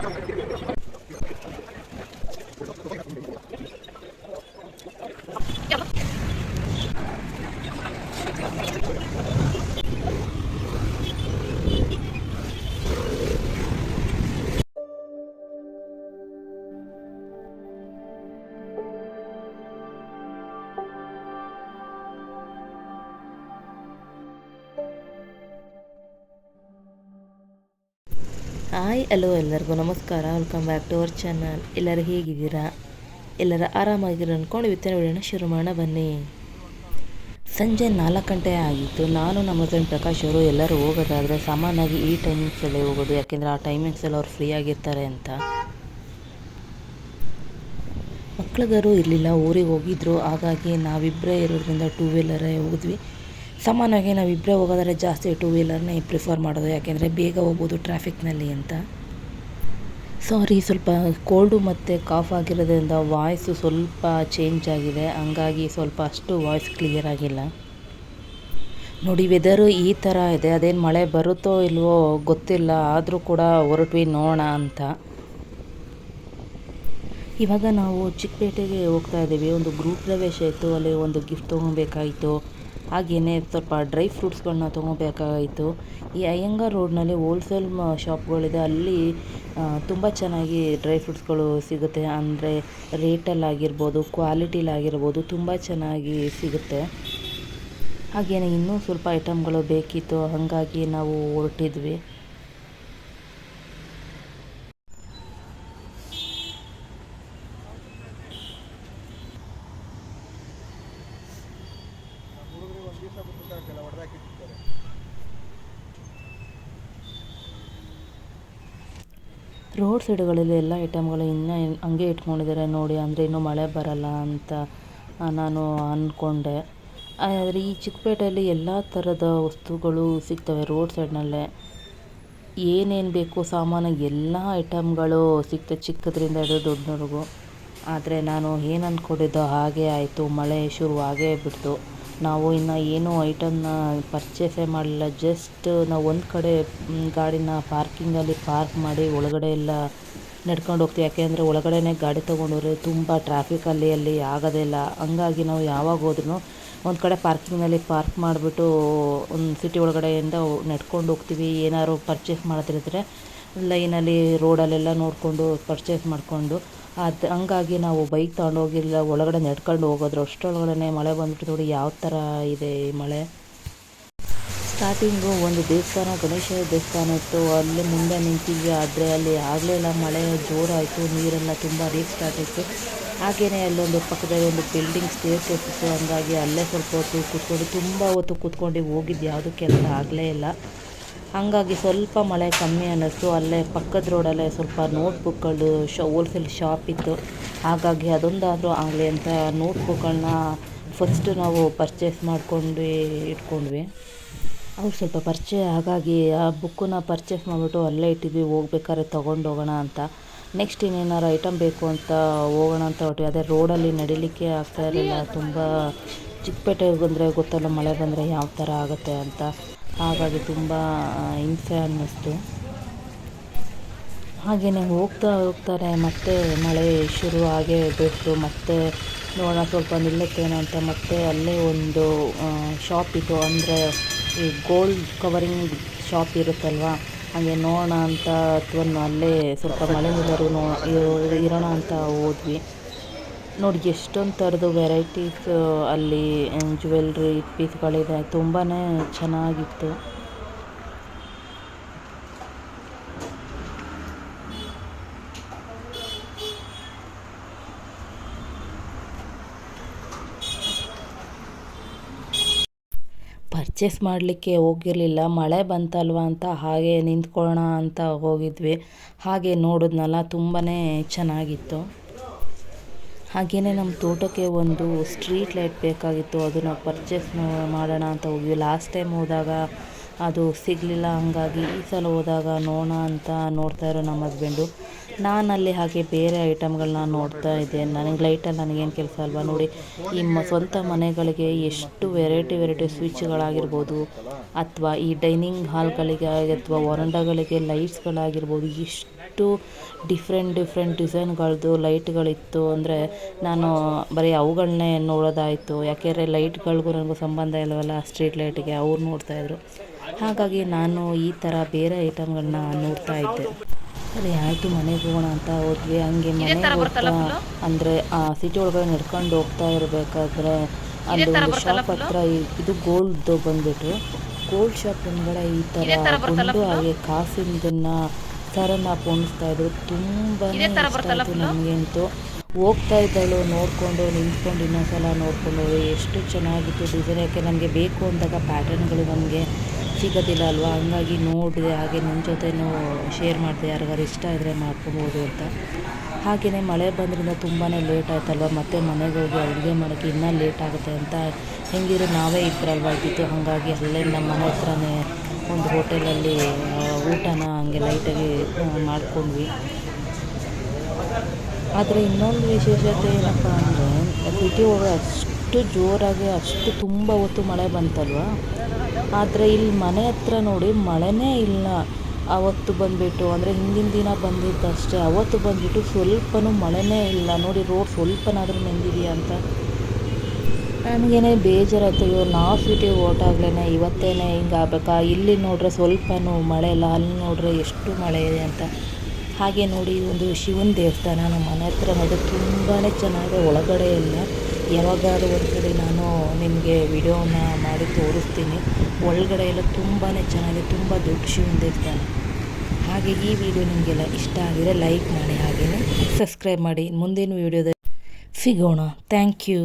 Thank you. Hi, hello ಎಲ್ಲರಿಗೂ ನಮಸ್ಕಾರ. Welcome back to our channel ಎಲ್ಲರೂ ಹೇಗಿದ್ದೀರಾ? ಎಲ್ಲರ ಆರಾಮಾಗಿರೋ ಅಂದ್ಕೊಂಡು ಇವತ್ತಿನ ವಿಡಿಯೋನ ಶುರು ಮಾಡೋಣ ಬನ್ನಿ. ಸಂಜೆ ನಾಲ್ಕು ಗಂಟೆ ಆಗಿತ್ತು. ನಾನು ನಮ್ಮ ಹಸ್ಬೆಂಡ್ ಪ್ರಕಾಶ್ ಅವರು ಎಲ್ಲರೂ ಹೋಗೋದಾದರೆ ಸಾಮಾನ್ಯವಾಗಿ ಈ ಟೈಮಿಂಗ್ಸಲ್ಲೇ ಹೋಗೋದು. ಯಾಕೆಂದರೆ ಆ ಟೈಮಿಂಗ್ಸಲ್ಲಿ ಅವ್ರು ಫ್ರೀ ಆಗಿರ್ತಾರೆ ಅಂತ. ಮಕ್ಳಿಗರು ಇರಲಿಲ್ಲ. ಊರಿಗೆ ಹೋಗಿದ್ರು. ಹಾಗಾಗಿ ನಾವಿಬ್ಬರೇ ಇರೋದ್ರಿಂದ ಟೂ ವೀಲರೇ ಹೋಗಿದ್ವಿ ಸಾಮಾನ್ಯವಾಗಿ ನಾವಿಬ್ಬರೇ ಹೋಗೋದಾದ್ರೆ ಜಾಸ್ತಿ ಟೂ ವೀಲರ್ನೇ ಪ್ರಿಫರ್ ಮಾಡೋದು, ಯಾಕೆಂದರೆ ಬೇಗ ಹೋಗ್ಬೋದು ಟ್ರಾಫಿಕ್ನಲ್ಲಿ ಅಂತ. ಸಾರಿ, ಸ್ವಲ್ಪ ಕೋಲ್ಡು ಮತ್ತು ಕಾಫ್ ಆಗಿರೋದ್ರಿಂದ ವಾಯ್ಸು ಸ್ವಲ್ಪ ಚೇಂಜ್ ಆಗಿದೆ, ಹಂಗಾಗಿ ಸ್ವಲ್ಪ ಅಷ್ಟು ವಾಯ್ಸ್ ಕ್ಲಿಯರ್ ಆಗಿಲ್ಲ. ನೋಡಿ, ವೆದರು ಈ ಥರ ಇದೆ, ಅದೇನು ಮಳೆ ಬರುತ್ತೋ ಇಲ್ವೋ ಗೊತ್ತಿಲ್ಲ, ಆದರೂ ಕೂಡ ಹೊರಟ್ವಿ ನೋಡೋಣ ಅಂತ. ಇವಾಗ ನಾವು ಚಿಕ್ಕಪೇಟೆಗೆ ಹೋಗ್ತಾ ಇದ್ದೀವಿ, ಒಂದು ಗ್ರೂಪ್ ಪ್ರವೇಶ ಇತ್ತು, ಅಲ್ಲಿ ಒಂದು ಗಿಫ್ಟ್ ತೊಗೊಬೇಕಾಯಿತು. ಹಾಗೆಯೇ ಸ್ವಲ್ಪ ಡ್ರೈ ಫ್ರೂಟ್ಸ್ಗಳನ್ನ ತೊಗೋಬೇಕಾಯಿತು. ಈ ಅಯ್ಯಂಗಾರ್ ರೋಡ್ನಲ್ಲಿ ಹೋಲ್ಸೇಲ್ ಶಾಪ್ಗಳಿದೆ ಅಲ್ಲಿ ತುಂಬ ಚೆನ್ನಾಗಿ ಡ್ರೈ ಫ್ರೂಟ್ಸ್ಗಳು ಸಿಗುತ್ತೆ. ಅಂದರೆ ರೇಟಲ್ಲಾಗಿರ್ಬೋದು ಕ್ವಾಲಿಟಿಲಾಗಿರ್ಬೋದು ತುಂಬ ಚೆನ್ನಾಗಿ ಸಿಗುತ್ತೆ. ಹಾಗೆಯೇ ಇನ್ನೂ ಸ್ವಲ್ಪ ಐಟಮ್ಗಳು ಬೇಕಿತ್ತು. ಹಾಗಾಗಿ ನಾವು ಹೊರಟಿದ್ವಿ. ರೋಡ್ ಸೈಡ್ಗಳಲ್ಲಿ ಎಲ್ಲ ಐಟಮ್ಗಳು ಇನ್ನೂ ಹಂಗೆ ಇಟ್ಕೊಂಡಿದ್ದಾರೆ ನೋಡಿ, ಅಂದರೆ ಇನ್ನೂ ಮಳೆ ಬರಲ್ಲ ಅಂತ ನಾನು ಅಂದ್ಕೊಂಡೆ ಆದರೆ ಈ ಚಿಕ್ಕಪೇಟೆಯಲ್ಲಿ ಎಲ್ಲ ಥರದ ವಸ್ತುಗಳು ಸಿಗ್ತವೆ ರೋಡ್ ಸೈಡ್ನಲ್ಲೇ ಏನೇನು ಬೇಕು ಸಾಮಾನು ಎಲ್ಲ ಐಟಮ್ಗಳು ಸಿಗ್ತವೆ. ಚಿಕ್ಕದ್ರಿಂದ ಹಿಡಿದು ದೊಡ್ಡವ್ರಿಗೂ. ಆದರೆ ನಾನು ಏನು ಅಂದ್ಕೊಂಡಿದ್ದೋ ಹಾಗೆ ಆಯಿತು. ಮಳೆ ಶುರು ಆಗೇ ಬಿಡ್ತು. ನಾವು ಇನ್ನು ಏನೂ ಐಟಮ್ನ ಪರ್ಚೇಸೇ ಮಾಡಲಿಲ್ಲ. ಜಸ್ಟ್ ನಾವು ಒಂದು ಕಡೆ ಗಾಡಿನ ಪಾರ್ಕಿಂಗಲ್ಲಿ ಪಾರ್ಕ್ ಮಾಡಿ ಒಳಗಡೆ ಎಲ್ಲ ನಡ್ಕೊಂಡು ಹೋಗ್ತೀವಿ. ಯಾಕೆಂದರೆ ಒಳಗಡೆನೇ ಗಾಡಿ ತೊಗೊಂಡೋದ್ರೆ ತುಂಬ ಟ್ರಾಫಿಕಲ್ಲಿ ಅಲ್ಲಿ ಆಗೋದೇ ಇಲ್ಲ. ಹಂಗಾಗಿ ನಾವು ಯಾವಾಗ ಹೋದ್ರೂ ಒಂದು ಕಡೆ ಪಾರ್ಕಿಂಗ್ನಲ್ಲಿ ಪಾರ್ಕ್ ಮಾಡಿಬಿಟ್ಟು ಒಂದು ಸಿಟಿ ಒಳಗಡೆಯಿಂದ ನಡ್ಕೊಂಡು ಹೋಗ್ತೀವಿ. ಏನಾದ್ರು ಪರ್ಚೇಸ್ ಮಾಡೋದಿದ್ರೆ ಲೈನಲ್ಲಿ ರೋಡಲ್ಲೆಲ್ಲ ನೋಡಿಕೊಂಡು ಪರ್ಚೇಸ್ ಮಾಡಿಕೊಂಡು ಅದು ಹಂಗಾಗಿ ನಾವು ಬೈಕ್ ತಗೊಂಡು ಹೋಗಿಲ್ಲ ಒಳಗಡೆ ನಡ್ಕೊಂಡು ಹೋಗೋದ್ರು ಅಷ್ಟರೊಳಗಡೆ ಮಳೆ ಬಂದ್ಬಿಟ್ಟು ನೋಡಿ ಯಾವ ಥರ ಇದೆ ಈ ಮಳೆ. ಸ್ಟಾರ್ಟಿಂಗು ಒಂದು ದೇವಸ್ಥಾನ, ಗಣೇಶ ದೇವಸ್ಥಾನ ಇತ್ತು. ಅಲ್ಲಿ ಮುಂದೆ ನಿಂತಿದ್ವಿ. ಆದರೆ ಅಲ್ಲಿ ಆಗಲಿಲ್ಲ ಮಳೆ ಜೋರಾಯಿತು. ನೀರೆಲ್ಲ ತುಂಬ ರೀಕ್ ಸ್ಟಾರ್ಟ್ ಆಯಿತು. ಹಾಗೆಯೇ ಅಲ್ಲೊಂದು ಪಕ್ಕದಲ್ಲಿ ಒಂದು ಬಿಲ್ಡಿಂಗ್ ಸ್ಟೇರ್ ಇತ್ತು. ಹಂಗಾಗಿ ಅಲ್ಲೇ ಸ್ವಲ್ಪ ಹೊತ್ತು ಕೂತ್ಕೊಂಡು, ತುಂಬ ಹೊತ್ತು ಕೂತ್ಕೊಂಡು ಹೋಗಿದ್ದು ಅಂತ ಆಗಲೇ ಇಲ್ಲ. ಹಾಗಾಗಿ ಸ್ವಲ್ಪ ಮಳೆ ಕಮ್ಮಿ ಅನ್ನಿಸ್ತು. ಅಲ್ಲೇ ಪಕ್ಕದ ರೋಡಲ್ಲೇ ಸ್ವಲ್ಪ ನೋಟ್ಬುಕ್ಗಳು ಶ ಹೋಲ್ಸೇಲ್ ಶಾಪ್ ಇತ್ತು. ಹಾಗಾಗಿ ಅದೊಂದಾದರೂ ಆಗಲಿ ಅಂತ ನೋಟ್ಬುಕ್ಗಳನ್ನ ಫಸ್ಟ್ ನಾವು ಪರ್ಚೇಸ್ ಮಾಡ್ಕೊಂಡು ಇಟ್ಕೊಂಡ್ವಿ. ಅವ್ರು ಸ್ವಲ್ಪ ಪರಿಚಯ ಹಾಗಾಗಿ ಆ ಬುಕ್ಕನ್ನ ಪರ್ಚೇಸ್ ಮಾಡಿಬಿಟ್ಟು ಅಲ್ಲೇ ಇಟ್ಟಿದ್ವಿ, ಹೋಗ್ಬೇಕಾದ್ರೆ ಹೋಗೋಣ ಅಂತ. ನೆಕ್ಸ್ಟ್ ಇನ್ನೇನಾರು ಐಟಮ್ ಬೇಕು ಅಂತ ಹೋಗೋಣ ಅಂತ ಹೊರಟ್ವಿ ಅದೇ ರೋಡಲ್ಲಿ ನಡಿಲಿಕ್ಕೆ ಆಗ್ತಾ ಇರಲಿಲ್ಲ. ತುಂಬ ಚಿಕ್ಕಪೇಟೆಗೆ ಬಂದರೆ ಗೊತ್ತಲ್ಲ ಮಳೆ ಬಂದರೆ ಯಾವ ಥರ ಆಗುತ್ತೆ ಅಂತ. ಹಾಗಾಗಿ ತುಂಬ ಹಿಂಸೆ ಅನ್ನಿಸ್ತು. ಹಾಗೆಯೇ ಹೋಗ್ತಾ ಹೋಗ್ತಾರೆ, ಮತ್ತೆ ಮಳೆ ಶುರು ಆಗೇ ಬಿಡ್ತು ಮತ್ತೆ ನೋಡೋಣ ಸ್ವಲ್ಪ ನಿಲ್ಲುತ್ತೇನೋ ಅಂತ, ಮತ್ತೆ ಅಲ್ಲೇ ಒಂದು ಶಾಪ್ ಇತ್ತು ಅಂದರೆ ಈ ಗೋಲ್ಡ್ ಕವರಿಂಗ್ ಶಾಪ್ ಇರುತ್ತಲ್ವ, ಹಾಗೆ ನೋಡೋಣ ಅಂತ, ಅಥವಾ ಅಲ್ಲೇ ಸ್ವಲ್ಪ ಮಳೆ ನಿಲ್ಲೋರು ನೋ ಇರೋಣ ಅಂತ ಹೋದ್ವಿ. ನೋಡಿ, ಎಷ್ಟೊಂದು ಥರದ್ದು ವೆರೈಟೀಸ್ ಅಲ್ಲಿ ಜ್ಯುವೆಲ್ರಿ, ಪೀಸ್ಗಳಿದೆ. ತುಂಬಾ ಚೆನ್ನಾಗಿತ್ತು. ಪರ್ಚೇಸ್ ಮಾಡಲಿಕ್ಕೆ ಹೋಗಿರಲಿಲ್ಲ. ಮಳೆ ಬಂತಲ್ವ ಅಂತ ಹಾಗೆ ನಿಂತ್ಕೊಳ್ಳೋಣ ಅಂತ ಹೋಗಿದ್ವಿ. ಹಾಗೆ ನೋಡಿದ್ನಲ್ಲ ತುಂಬಾ ಚೆನ್ನಾಗಿತ್ತು. ಹಾಗೆಯೇ ನಮ್ಮ ತೋಟಕ್ಕೆ ಒಂದು ಸ್ಟ್ರೀಟ್ ಲೈಟ್ ಬೇಕಾಗಿತ್ತು ಅದನ್ನು ಪರ್ಚೇಸ್ ಮಾಡೋಣ ಅಂತ ಹೋಗಿ ಲಾಸ್ಟ್ ಟೈಮ್ ಹೋದಾಗ ಅದು ಸಿಗಲಿಲ್ಲ, ಹಂಗಾಗಿ ಈ ಸಲ ಹೋದಾಗ ನೋಡೋಣ ಅಂತ ನೋಡ್ತಾ ಇರೋ ನಮ್ಮ ಹಸ್ಬೆಂಡು. ನಾನು ಅಲ್ಲಿ ಹಾಗೆ ಬೇರೆ ಐಟಮ್ಗಳನ್ನ ನೋಡ್ತಾ ಇದ್ದೆ. ನನಗೆ ಲೈಟಲ್ಲಿ ನನಗೇನು ಕೆಲಸ ಅಲ್ವಾ? ನೋಡಿ, ಈ ಮ, ಸ್ವಂತ ಮನೆಗಳಿಗೆ ಎಷ್ಟು ವೆರೈಟಿ ವೆರೈಟಿ ಸ್ವಿಚ್ಗಳಾಗಿರ್ಬೋದು, ಅಥವಾ ಈ ಡೈನಿಂಗ್ ಹಾಲ್ಗಳಿಗೆ ಅಥವಾ ವರಂಡಗಳಿಗೆ ಲೈಟ್ಸ್ಗಳಾಗಿರ್ಬೋದು, ಎಷ್ಟು ಎಷ್ಟು ಡಿಫ್ರೆಂಟ್ ಡಿಫ್ರೆಂಟ್ ಡಿಸೈನ್ಗಳದ್ದು ಲೈಟ್ಗಳಿತ್ತು ಅಂದರೆ ನಾನು ಬರೀ ಅವುಗಳನ್ನೇ ನೋಡೋದಾಯಿತು. ಯಾಕೆಂದರೆ ಲೈಟ್ಗಳಿಗೂ ನನಗೂ ಸಂಬಂಧ ಇಲ್ಲವಲ್ಲ ಸ್ಟ್ರೀಟ್ ಲೈಟಿಗೆ ಅವ್ರು ನೋಡ್ತಾಯಿದ್ರು ಹಾಗಾಗಿ ನಾನು ಈ ಥರ ಬೇರೆ ಐಟಮ್ಗಳನ್ನ ನೋಡ್ತಾ ಇದ್ದೆ. ಸರಿ ಆಯಿತು ಮನೆಗೆ ಹೋಗೋಣ ಅಂತ ಹೋದ್ವಿ. ಹಂಗೆ ಮನೆಗೆ ಹೋಗ್ತಾ ಅಂದರೆ ಆ ಸಿಟಿ ಒಳಗಡೆ ನಡ್ಕೊಂಡು ಹೋಗ್ತಾ ಇರಬೇಕಾದ್ರೆ ಅಲ್ಲಿ ಒಂದು ಶಾಪ್ ಹತ್ರ ಇದು ಗೋಲ್ಡ್ದು ಬಂದ್ಬಿಟ್ಟು ಗೋಲ್ಡ್ ಶಾಪ್ ಹಿಂದ್ಗಡೆ ಈ ಥರ ಗುಂಡು ಹಾಗೆ ಕಾಸಿಂದನ್ನ ಸರನ್ನ ಪೋಣಿಸ್ತಾ ಇದ್ರು ತುಂಬಾ ಇಷ್ಟ ಆಯಿತು ನಮಗಂತೂ. ಹೋಗ್ತಾ ಇದ್ದಳು ನೋಡಿಕೊಂಡು ನಿಂತ್ಕೊಂಡು ಇನ್ನೊಂದ್ಸಲ ನೋಡ್ಕೊಂಡು ಎಷ್ಟು ಚೆನ್ನಾಗಿತ್ತು ಡಿಸೈನ್. ಯಾಕೆ ನನಗೆ ಬೇಕು ಅಂದಾಗ ಪ್ಯಾಟರ್ನ್ಗಳು ನಮಗೆ ಸಿಗೋದಿಲ್ಲ ಅಲ್ವಾ? ಹಂಗಾಗಿ ನೋಡಿದೆ ಹಾಗೆ ನಿಮ್ಮ ಜೊತೆನೂ ಶೇರ್ ಮಾಡಿದೆ. ಯಾರಿಗಾರು ಇಷ್ಟ ಇದ್ದರೆ ಮಾಡ್ಕೊಬೋದು ಅಂತ. ಹಾಗೆಯೇ ಮಳೆ ಬಂದ್ರಿಂದ ತುಂಬಾ ಲೇಟ್ ಆಯ್ತಲ್ವ? ಮತ್ತೆ ಮನೆಗೆ ಹೋಗಿ ಅಡುಗೆ ಮಾಡೋಕ್ಕೆ ಇನ್ನೂ ಲೇಟ್ ಆಗುತ್ತೆ ಅಂತ. ಹೆಂಗಿದ್ರು ನಾವೇ ಇದ್ರಲ್ವಾಗಿತ್ತು ಹಾಗಾಗಿ ಅಲ್ಲೇ ನಮ್ಮ ಮನೆ ಹತ್ರನೇ ಒಂದು ಹೋಟೆಲಲ್ಲಿ ಊಟನ ಹಂಗೆ ಲೈಟಾಗಿ ಮಾಡಿಕೊಂಡ್ವಿ. ಆದರೆ ಇನ್ನೊಂದು ವಿಶೇಷತೆ ಏನಪ್ಪ ಅಂದರೆ ಸಿಟಿ ಒಳಗೆ ಅಷ್ಟು ಜೋರಾಗಿ, ಅಷ್ಟು ತುಂಬ ಹೊತ್ತು ಮಳೆ ಬಂತಲ್ವ? ಆದರೆ ಇಲ್ಲಿ ಮನೆ ಹತ್ರ ನೋಡಿ ಮಳೆನೇ ಇಲ್ಲ. ಅವತ್ತು ಬಂದುಬಿಟ್ಟು, ಅಂದರೆ ಹಿಂದಿನ ದಿನ ಬಂದಿದ್ದಷ್ಟೇ ಅವತ್ತು ಬಂದುಬಿಟ್ಟು ಸ್ವಲ್ಪನೂ ಮಳೆನೇ ಇಲ್ಲ. ನೋಡಿ ರೋಡ್ ಸ್ವಲ್ಪನಾದರೂ ನೆಂದಿದೆಯಾ ಅಂತ. ನನಗೇನೆ ಬೇಜಾರಾಯ್ತು. ಅಯ್ಯೋ, ನಾವು ಸಿಟಿಗೆ ಹೊರ್ಟಾಗ್ಲೇ ಇವತ್ತೇನೆ ಹಿಂಗೆ ಆಗ್ಬೇಕಾ? ಇಲ್ಲಿ ನೋಡ್ರೆ ಸ್ವಲ್ಪನೂ ಮಳೆ ಇಲ್ಲ, ಅಲ್ಲಿ ನೋಡ್ರೆ ಎಷ್ಟು ಮಳೆ ಇದೆ ಅಂತ. ಹಾಗೆ ನೋಡಿ ಒಂದು ಶಿವನ ದೇವಸ್ಥಾನ ನಮ್ಮ ಮನೆ ಹತ್ರ ಅದು ತುಂಬಾ ಚೆನ್ನಾಗಿದೆ. ಒಳಗಡೆ ಎಲ್ಲ ಯಾವಾಗಾದ್ರೂ ಒಂದ್ಸರಿ ನಾನು ನಿಮಗೆ ವಿಡಿಯೋನ ಮಾಡಿ ತೋರಿಸ್ತೀನಿ. ಒಳಗಡೆ ಎಲ್ಲ ತುಂಬಾ ಚೆನ್ನಾಗಿದೆ, ತುಂಬ ದೊಡ್ಡ ಶಿವನ ದೇವಸ್ಥಾನ. ಹಾಗೆ ಈ ವಿಡಿಯೋ ನಿಮಗೆಲ್ಲ ಇಷ್ಟ ಆಗಿದೆ ಲೈಕ್ ಮಾಡಿ ಹಾಗೆಯೇ ಸಬ್ಸ್ಕ್ರೈಬ್ ಮಾಡಿ. ಮುಂದಿನ ವಿಡಿಯೋದಲ್ಲಿ ಸಿಗೋಣ. Thank you.